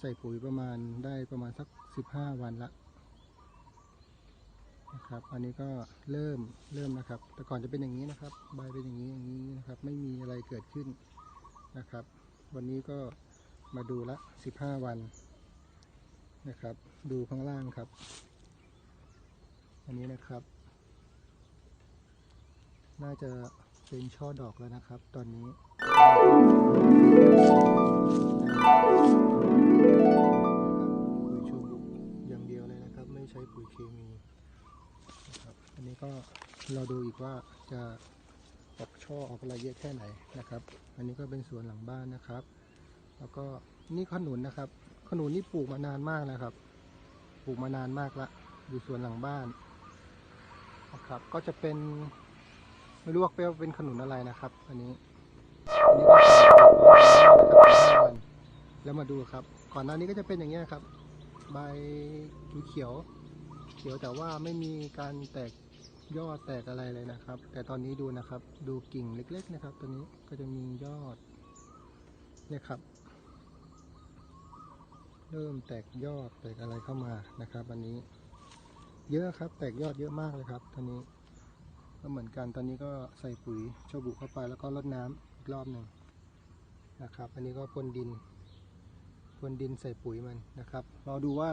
ใส่ปุ๋ยประมาณได้ประมาณสักสิบห้าวันละนะครับ อันนี้ก็เริ่มเริ่มนะครับ แต่ก่อนจะเป็นอย่างนี้นะครับ ใบเป็นอย่างนี้อย่างนี้นะครับ ไม่มีอะไรเกิดขึ้นนะครับ วันนี้ก็มาดูละสิบห้าวันนะครับ ดูข้างล่างครับ อันนี้นะครับ น่าจะเป็นช่อดอกแล้วนะครับ ตอนนี้ นะครับอันนี้ก็เราดูอีกว่าจะออกช่อออกอะไรเยอะแค่ไหนนะครับ อันนี้ก็เป็นสวนหลังบ้านนะครับ แล้วก็นี่ขนุนนะครับ ขนุนนี่ปลูกมานานมากแล้วครับ ปลูกมานานมากละอยู่สวนหลังบ้านนะครับ ก็จะเป็นไม่รู้ว่าเป็นขนุนอะไรนะครับ อันนี้อันนี้ก็ห้าวันแล้วมาดูครับ ก่อนหน้านี้ก็จะเป็นอย่างนี้ยครับ ใบเขียว เขียวแต่ว่าไม่มีการแตกยอดแตกอะไรเลยนะครับ แต่ตอนนี้ดูนะครับ ดูกิ่งเล็ก ๆ นะครับ ตัวนี้ก็จะมียอดเนี่ยครับ เริ่มแตกยอดแตกอะไรเข้ามานะครับอันนี้ เยอะครับแตกยอดเยอะมากเลยครับตอนนี้ ก็เหมือนกันตอนนี้ก็ใส่ปุ๋ยโชบุเข้าไปแล้วก็รดน้ำอีกรอบหนึ่งนะครับ อันนี้ก็พ่นดินพรวนดินใส่ปุ๋ยมันนะครับรอดูว่า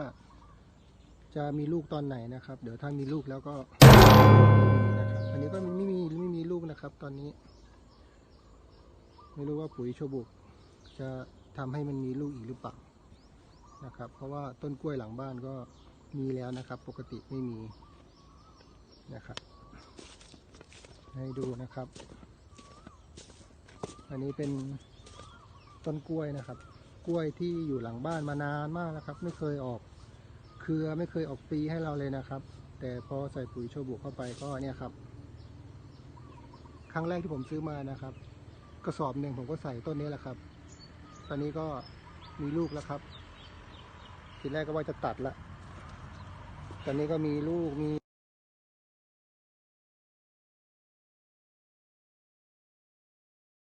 จะมีลูกตอนไหนนะครับ เดี๋ยวถ้ามีลูกแล้วก็นะครับอันนี้ก็ไม่มีไม่มีลูกนะครับ ตอนนี้ ไม่รู้ว่าปุ๋ยโชบุก จะทำให้มันมีลูกอีกหรือเปล่านะครับ เพราะว่าต้นกล้วยหลังบ้านก็มีแล้วนะครับ ปกติไม่มีนะครับ ให้ดูนะครับ อันนี้เป็นต้นกล้วยนะครับ กล้วยที่อยู่หลังบ้านมานานมากแล้วครับ ไม่เคยออก เครือไม่เคยออกปลีให้เราเลยนะครับ แต่พอใส่ปุ๋ยโชบุเข้าไปก็เนี่ยครับ ครั้งแรกที่ผมซื้อมานะครับ กระสอบหนึ่งผมก็ใส่ต้นนี้แหละครับ ตอนนี้ก็มีลูกแล้วครับ ทีแรกก็ว่าจะตัดละตอนนี้ก็มีลูกมี